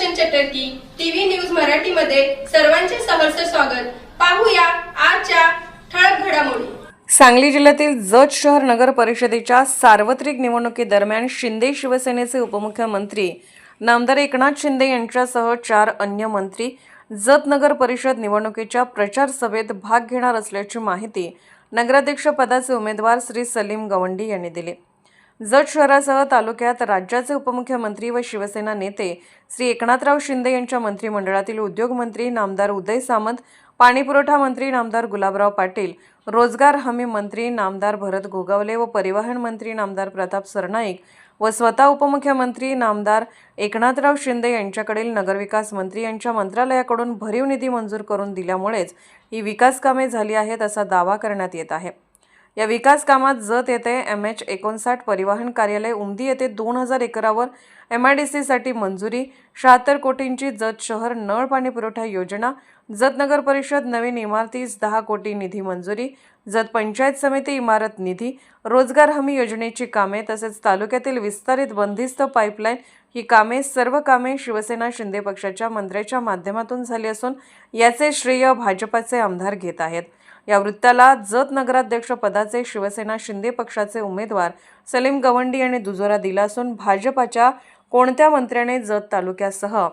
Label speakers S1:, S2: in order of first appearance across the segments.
S1: Sudarshan चटर्की TV news मराठीमध्ये सर्वांचे सहर्ष स्वागत. पाहूया आजच्या ठळक घडामोडी.
S2: सांगली जिल्ह्यातील जत शहर नगर परिषदेच्या सार्वत्रिक निवडणुकीदरम्यान शिंदे शिवसेनेचे उपमुख्यमंत्री नामदार एकनाथ शिंदे यांच्यासह चार अन्य मंत्री जत नगर परिषद निवडणुकीच्या प्रचार सभेत भाग घेणार असल्याची माहिती नगराध्यक्ष पदाचे उमेदवार श्री सलीम गवंडी यांनी दिली. जत शहरासह तालुक्यात राज्याचे उपमुख्यमंत्री व शिवसेना नेते श्री एकनाथराव शिंदे यांच्या मंत्रिमंडळातील उद्योगमंत्री नामदार उदय सामंत पाणीपुरवठा मंत्री नामदार गुलाबराव पाटील रोजगार हमी मंत्री नामदार भरत गोगावले व परिवहन मंत्री नामदार प्रताप सरनाईक व स्वतः उपमुख्यमंत्री नामदार एकनाथराव शिंदे यांच्याकडील नगरविकास मंत्री यांच्या मंत्रालयाकडून भरीव निधी मंजूर करून दिल्यामुळेच ही विकास कामे झाली आहेत असा दावा करण्यात येत आहे. या विकास कामात जत येथे एम एच एकोणसाठ परिवहन कार्यालय उमदी येथे दोन हजार एकरावर एम आय डी सीसाठी मंजुरी. शहात्तर कोटींची जत शहर नळ पाणी पुरवठा योजना. जत नगर परिषद नवीन इमारतीस दहा कोटी निधी मंजुरी. जत पंचायत समिती इमारत निधी. रोजगार हमी योजनेची कामे तसेच तालुक्यातील विस्तारित बंदिस्त पाईपलाईन ही कामे सर्व कामे शिवसेना शिंदे पक्षाच्या मंत्र्याच्या माध्यमातून झाली असून याचे श्रेय भाजपाचे आमदार घेत आहेत. या वृत्ताला जत नगराध्यक्ष पदाचे शिवसेना शिंदे पक्षाचे उमेदवार सलीम गवंडी यांनी दुजोरा दिला असून भाजपाच्या कोणत्या मंत्र्याने जत तालुक्यासह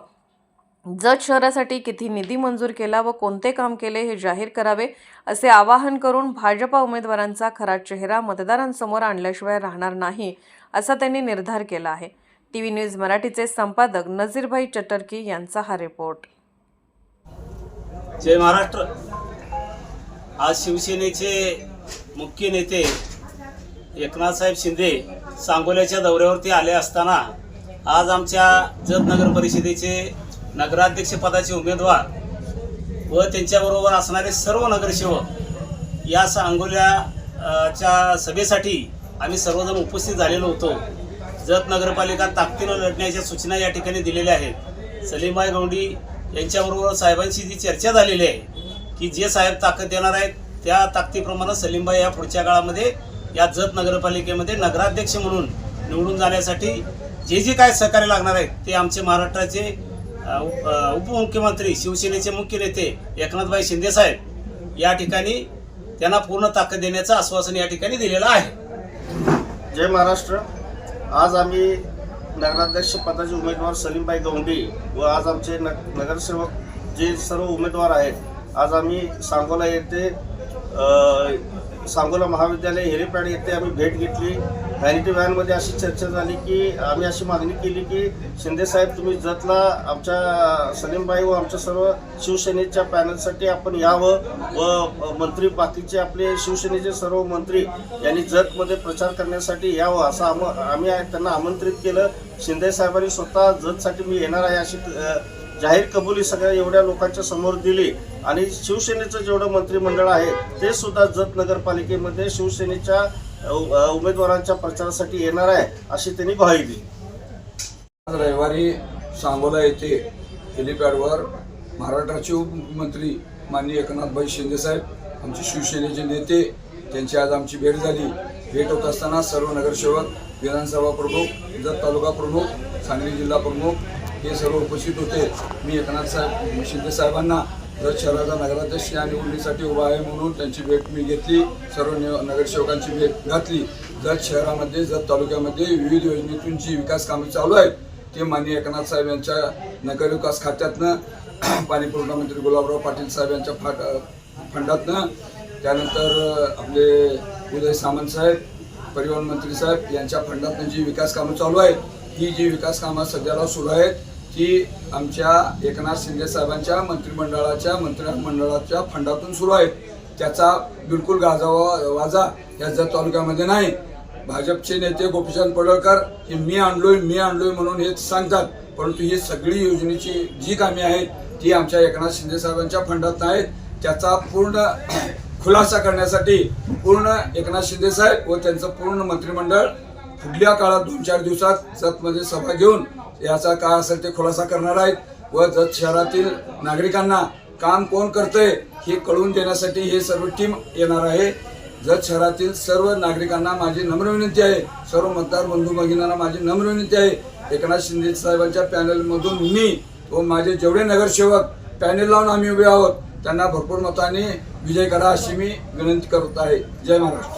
S2: जत शहरासाठी किती निधी मंजूर केला व कोणते काम केले हे जाहीर करावे असे आवाहन करून भाजपा उमेदवारांचा खरा चेहरा मतदारांसमोर आणल्याशिवाय राहणार नाही असा त्यांनी निर्धार केला आहे. टीव्ही न्यूज मराठीचे संपादक नजीरभाई चटर्की यांचा हा रिपोर्ट.
S3: जय महाराष्ट्र. आज शिवसेनेचे मुख्य नेते एकनाथसाहेब शिंदे सांगोल्याच्या दौऱ्यावरती आले असताना आज आमच्या जत नगर परिषदेचे नगराध्यक्षपदाचे उमेदवार व त्यांच्याबरोबर असणारे सर्व नगरसेवक या सांगोल्या च्या सभेसाठी आम्ही सर्वजण उपस्थित झालेलो होतो. जत नगरपालिका ताकदीनं लढण्याच्या सूचना या ठिकाणी दिलेल्या आहेत. सलीमबाई गौंडी यांच्याबरोबर साहेबांशी जी चर्चा झालेली आहे की जे साहेब ताकद देणार आहेत त्या ताकदीप्रमाणे सलीमबाई या पुढच्या काळामध्ये या जत नगरपालिकेमध्ये नगराध्यक्ष म्हणून निवडून जाण्यासाठी जे जे काय सहकार्य लागणार आहेत ते आमचे महाराष्ट्राचे उप- उपमुख्यमंत्री शिवसेनेचे मुख्य नेते एकनाथभाई शिंदे साहेब या ठिकाणी त्यांना पूर्ण ताकद देण्याचं आश्वासन या ठिकाणी दिलेलं आहे.
S4: जय महाराष्ट्र. आज आम्ही नगराध्यक्ष पदाचे उमेदवार सलीमबाई गौंडी व आज आमचे न नगरसेवक जे सर्व उमेदवार आहेत आज आम्ही सांगोला येथे सांगोला महाविद्यालय हेरीपॅड येथे आम्ही भेट घेतली. व्हॅनिटी व्हॅनमध्ये अशी चर्चा झाली की आम्ही अशी मागणी केली की शिंदेसाहेब तुम्ही जतला आमच्या सलीमबाई व आमच्या सर्व शिवसेनेच्या पॅनलसाठी आपण यावं व मंत्री बाकीचे आपले शिवसेनेचे सर्व मंत्री यांनी जतमध्ये प्रचार करण्यासाठी यावं असं आम आम्ही त्यांना आमंत्रित केलं. शिंदे साहेबांनी स्वतः जतसाठी मी येणार आहे अशी जाहीर कबुली सगळ्या एवढ्या लोकांच्या समोर दिली. आणि शिवसेनेचं जेवढं मंत्रिमंडळ आहे ते सुद्धा जत नगरपालिकेमध्ये शिवसेनेच्या उमेदवारांच्या प्रचारासाठी येणार आहे अशी त्यांनी ग्वाही दिली.
S5: आज रविवारी सांगोला येथे हेलिपॅडवर महाराष्ट्राचे उपमुख्यमंत्री माननीय एकनाथभाई शिंदेसाहेब आमचे शिवसेनेचे नेते त्यांची आज आमची भेट झाली. भेट होत असताना सर्व नगरसेवक विधानसभा प्रमुख जत तालुका प्रमुख सांगली जिल्हा प्रमुख हे सर्व उपस्थित होते. मी एकनाथ साहेब शिंदेसाहेबांना जत शहराचा नगराध्यक्ष या निवडणुकीसाठी उभा आहे म्हणून त्यांची भेट मी घेतली. सर्व नगरसेवकांची भेट घातली. जत शहरामध्ये जत तालुक्यामध्ये विविध योजनेतून जी विकास कामे चालू आहेत ते माननीय एकनाथ साहेब यांच्या नगरविकास खात्यातनं पाणीपुरवठा मंत्री गुलाबराव पाटील साहेब यांच्या फाट फंडातनं त्यानंतर आपले उदय सामंत साहेब परिवहन मंत्री साहेब यांच्या फंडातनं जी विकास कामं चालू आहेत ही जी विकास कामं सध्याला सुरू आहेत ती आमच्या एकनाथ शिंदे साहेबांच्या मंत्रिमंडळाच्या मंत्रिमंडळाच्या फंडातून सुरू आहे. त्याचा बिलकुल गाजावा वाजा या जत तालुक्यामध्ये नाही. भाजपचे नेते गोपीचंद पडळकर हे मी आणलोय मी आणलोय म्हणून हे सांगतात. परंतु ही सगळी योजनेची जी कामे आहेत ती आमच्या एकनाथ शिंदे साहेबांच्या फंडात आहेत त्याचा पूर्ण खुलासा करण्यासाठी पूर्ण एकनाथ शिंदे साहेब व त्यांचं पूर्ण मंत्रिमंडळ पुढल्या काळात दोन चार दिवसात जतमध्ये सभा घेऊन याचा काय असेल ते खुलासा करणार आहेत. व जत शहरातील नागरिकांना काम कोण करतंय हे कळवून देण्यासाठी हे सर्व टीम येणार आहे. जत शहरातील सर्व नागरिकांना माझी नम्र विनंती आहे. सर्व मतदार बंधू भगिनींना माझी नम्र विनंती आहे. एकनाथ शिंदे साहेबांच्या पॅनलमधून मी व माझे जेवढे नगरसेवक पॅनेल लावून आम्ही उभे आहोत त्यांना भरपूर मताने विजय करा अशी मी विनंती करत आहे. जय महाराष्ट्र.